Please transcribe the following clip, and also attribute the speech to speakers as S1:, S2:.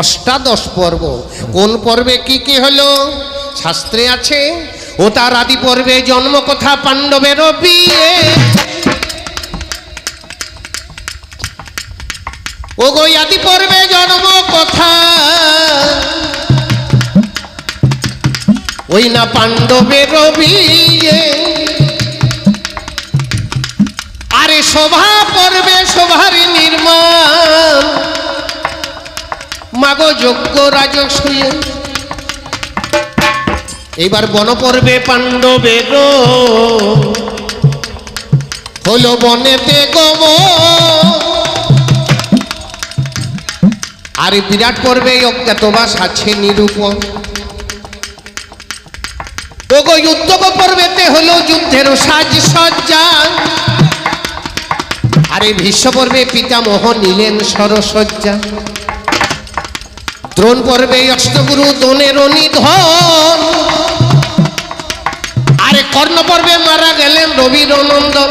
S1: অষ্টাদশ পর্ব। কোন পর্বে কি কি হলো? শাস্ত্রে আছে, ও তার আদি পর্বে জন্ম কথা পাণ্ডবেরও বিয়ে। ও গো আদি পর্বে জন্ম কথা ওই না পাণ্ডবের বিয়ে। আরে শোভা মাগো যোগ্য রাজসূয় এইবার বনপর্বে পাণ্ডবের হলো বনেতে গম। আর বিরাট পর্বে অজ্ঞাতবাস আছে নিরূপণ ওগো যুদ্ধ পর্বেতে হলো যুদ্ধের সাজ সজ্জা আরে ভীষ্ম পর্বে পিতামহ নিলেন সরসজ্জা। দ্রোণ পর্বে অষ্টগুরু দনের নিধন। আরে কর্ণ পর্বে মারা গেলেন রবির নন্দন